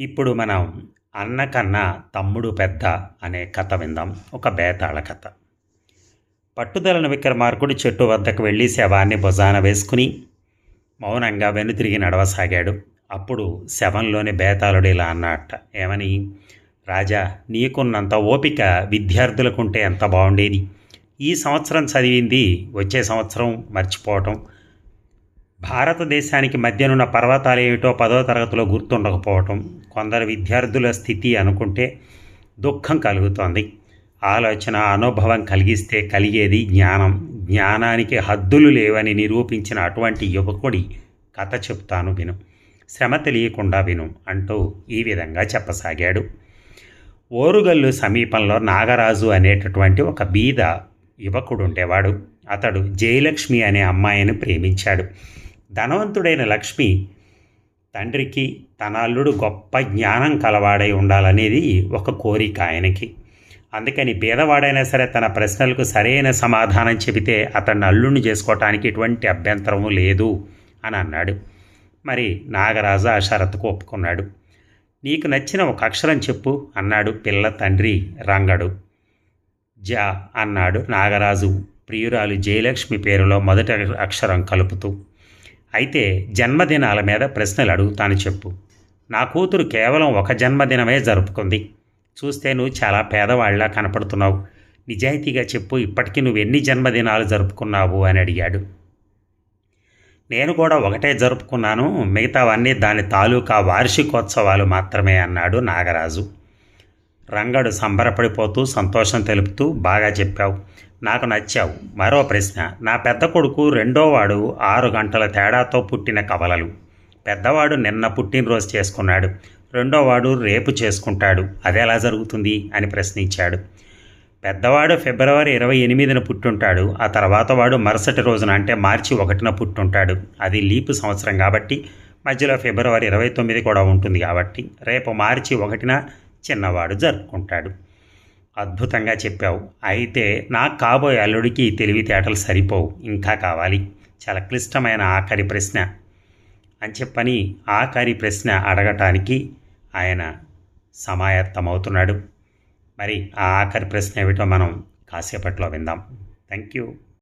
ఇప్పుడు మనం అన్న కన్నా తమ్ముడు పెద్ద అనే కథ విందాం. ఒక బేతాళ కథ. పట్టుదలను విక్రమార్కుడు చెట్టు వద్దకు వెళ్ళి శవాన్ని భుజాన వేసుకుని మౌనంగా వెనుతిరిగి నడవసాగాడు. అప్పుడు శవంలోని బేతాళుడు ఇలా అన్నట్ట ఏమని? రాజా నీకున్నంత ఓపిక విద్యార్థులకుంటే ఎంత బాగుండేది? ఈ సంవత్సరం చదివింది వచ్చే సంవత్సరం మర్చిపోవటం భారతదేశానికి మధ్యనున్న పర్వతాలు ఏమిటో పదో తరగతిలో గుర్తుండకపోవటం కొందరు విద్యార్థుల స్థితి అనుకుంటే దుఃఖం కలుగుతోంది. ఆలోచన అనుభవం కలిగిస్తే కలిగేది జ్ఞానం. జ్ఞానానికి హద్దులు లేవని నిరూపించిన అటువంటి యువకుడి కథ చెప్తాను విను. శ్రమ తెలియకుండా విను అంటూ ఈ విధంగా చెప్పసాగాడు. ఓరుగల్లు సమీపంలో నాగరాజు అనేటటువంటి ఒక బీద యువకుడు ఉండేవాడు అతడు జయలక్ష్మి అనే అమ్మాయిని ప్రేమించాడు. ధనవంతుడైన లక్ష్మి తండ్రికి తన అల్లుడు గొప్ప జ్ఞానం కలవాడై ఉండాలనేది ఒక కోరిక ఆయనకి. అందుకని పేదవాడైనా సరే తన ప్రశ్నలకు సరైన సమాధానం చెబితే అతన్ని అల్లుడిని చేసుకోవటానికి ఎటువంటి అభ్యంతరము లేదు అని అన్నాడు. మరి నాగరాజు ఆ ఒప్పుకున్నాడు. నీకు నచ్చిన ఒక అక్షరం చెప్పు అన్నాడు పిల్ల తండ్రి రంగడు. జ అన్నాడు నాగరాజు ప్రియురాలు జయలక్ష్మి పేరులో మొదటి అక్షరం కలుపుతూ. అయితే జన్మదినాల మీద ప్రశ్నలు అడుగుతాను చెప్పు. నా కూతురు కేవలం ఒక జన్మదినమే జరుపుకుంది. చూస్తే నువ్వు చాలా పేదవాళ్ళలా కనపడుతున్నావు. నిజాయితీగా చెప్పు ఇప్పటికీ నువ్వు ఎన్ని జన్మదినాలు జరుపుకున్నావు అని అడిగాడు. నేను కూడా ఒకటే జరుపుకున్నాను మిగతావన్నీ దాని తాలూకా వార్షికోత్సవాలు మాత్రమే అన్నాడు నాగరాజు. రంగడు సంబరపడిపోతూ సంతోషం తెలుపుతూ బాగా చెప్పావు. నాకు నచ్చావు. మరో ప్రశ్న నా పెద్ద కొడుకు రెండోవాడు ఆరు గంటల తేడాతో పుట్టిన కవలలు. పెద్దవాడు నిన్న పుట్టినరోజు చేసుకున్నాడు. రెండోవాడు రేపు చేసుకుంటాడు. అది ఎలా జరుగుతుంది? అని ప్రశ్నించాడు. పెద్దవాడు ఫిబ్రవరి ఇరవై ఎనిమిదిన పుట్టుంటాడు. ఆ తర్వాత వాడు మరుసటి రోజున అంటే మార్చి ఒకటిన పుట్టుంటాడు. అది లీపు సంవత్సరం కాబట్టి మధ్యలో ఫిబ్రవరి ఇరవై తొమ్మిది కూడా ఉంటుంది కాబట్టి రేపు మార్చి ఒకటిన చిన్నవాడు జరుపుకుంటాడు. అద్భుతంగా చెప్పావు. అయితే నాకు కాబోయే అల్లుడికి తెలివితేటలు సరిపోవు. ఇంకా కావాలి. చాలా క్లిష్టమైన ఆఖరి ప్రశ్న. అని చెప్పని ఆఖరి ప్రశ్న అడగటానికి ఆయన సమాయత్తమవుతున్నాడు. మరి ఆ ఆఖరి ప్రశ్న ఏమిటో మనం కాసేపట్లో విందాం. Thank you.